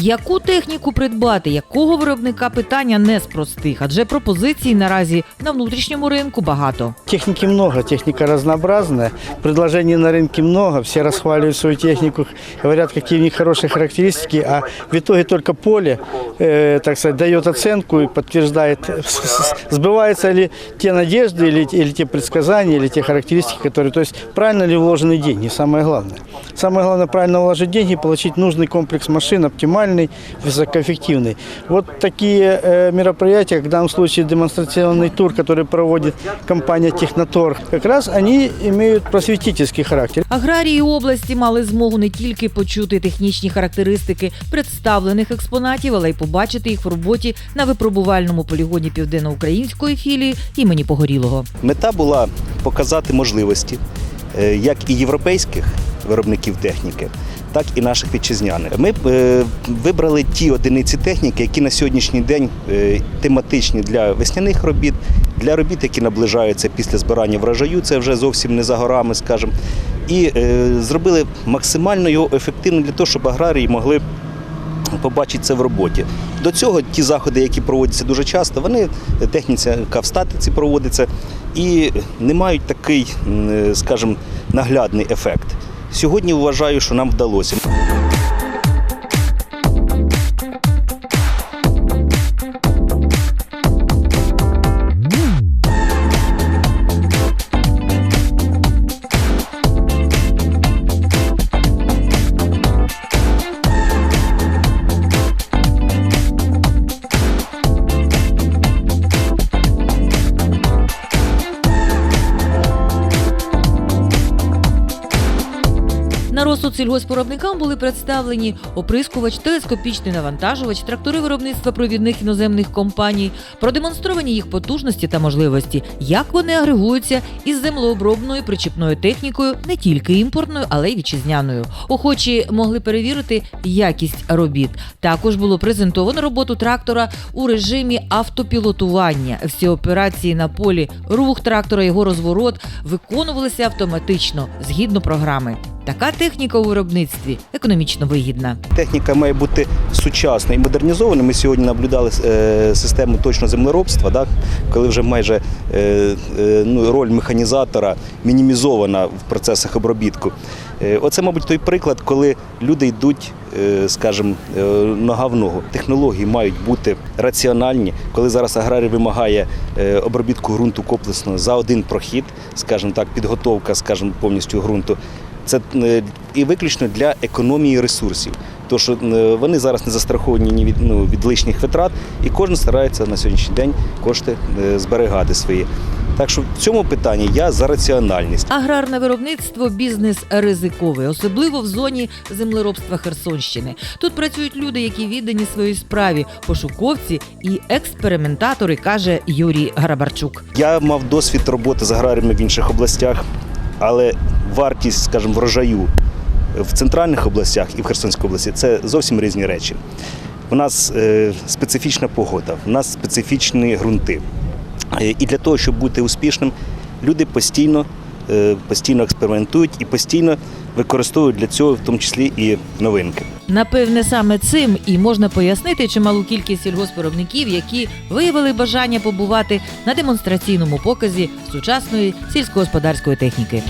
Яку техніку придбати, якого виробника питання не з простих, адже пропозицій наразі на внутрішньому ринку багато. Техники много, техника разнообразная, предложений на рынке много, все расхваливают свою технику, говорят, какие у них хорошие характеристики, а в итоге только поле, э, так сказать, дает оценку и подтверждает, с- с- сбываются ли те надежды или, или те предсказания, или те характеристики, которые, то есть правильно ли вложены деньги, самое главное. Самое главное правильно вложить деньги, получить нужный комплекс машин, оптимальный, высокоэффективный. Вот такие э, мероприятия, как в данном случае демонстрационный тур, который проводит компания Технотор, как раз они имеют просветительский характер. Аграрії області мали змогу не тільки почути технічні характеристики представлених експонатів, але й побачити їх в роботі на випробувальному полігоні південноукраїнської філії імені Погорілого. Мета була показати можливості е, як і європейських виробників техніки, так і наших вітчизняних. Ми е, вибрали ті одиниці техніки, які на сьогоднішній день е, тематичні для весняних робіт, для робіт, які наближаються після збирання врожаю, це вже зовсім не за горами, скажімо. І е, зробили максимально його ефективним для того, щоб аграрії могли побачить це в роботі. До цього ті заходи, які проводяться дуже часто, вони техніка в статиці проводиться і не мають такий, скажімо, наглядний ефект. Сьогодні вважаю, що нам вдалося. На сільгоспвиробникам були представлені оприскувач, телескопічний навантажувач, трактори виробництва провідних іноземних компаній, продемонстровані їх потужності та можливості, як вони агрегуються із землеобробною причіпною технікою, не тільки імпортною, але й вітчизняною. Охочі могли перевірити якість робіт. Також було презентовано роботу трактора у режимі автопілотування. Всі операції на полі, рух трактора, його розворот виконувалися автоматично згідно програми. Така техніка у виробництві економічно вигідна. Техніка має бути сучасною і модернізованою. Ми сьогодні наблюдали е, систему точного землеробства, так, коли вже майже е, е, ну, роль механізатора мінімізована в процесах обробітку. Оце, мабуть, той приклад, коли люди йдуть, скажімо, нога в ногу. Технології мають бути раціональні. Коли зараз аграрій вимагає обробітку ґрунту комплексно за один прохід, скажімо так, підготовка, скажімо, повністю ґрунту. Це е, і виключно для економії ресурсів. Тому що е, вони зараз не застраховані ні від, ну, від лишніх витрат, і кожен старається на сьогоднішній день кошти е, зберігати свої. Так що в цьому питанні я за раціональність. Аграрне виробництво бізнес ризиковий, особливо в зоні землеробства Херсонщини. Тут працюють люди, які віддані своїй справі, пошуковці і експериментатори, каже Юрій Гарабарчук. Я мав досвід роботи з аграріями в інших областях, але вартість, скажімо, врожаю в центральних областях і в Херсонській області це зовсім різні речі. У нас е, специфічна погода, у нас специфічні ґрунти. Е, І для того, щоб бути успішним, люди постійно, постійно експериментують і постійно використовують для цього, в тому числі і новинки. Напевне, саме цим і можна пояснити чималу кількість сільгоспвиробників, які виявили бажання побувати на демонстраційному показі сучасної сільськогосподарської техніки.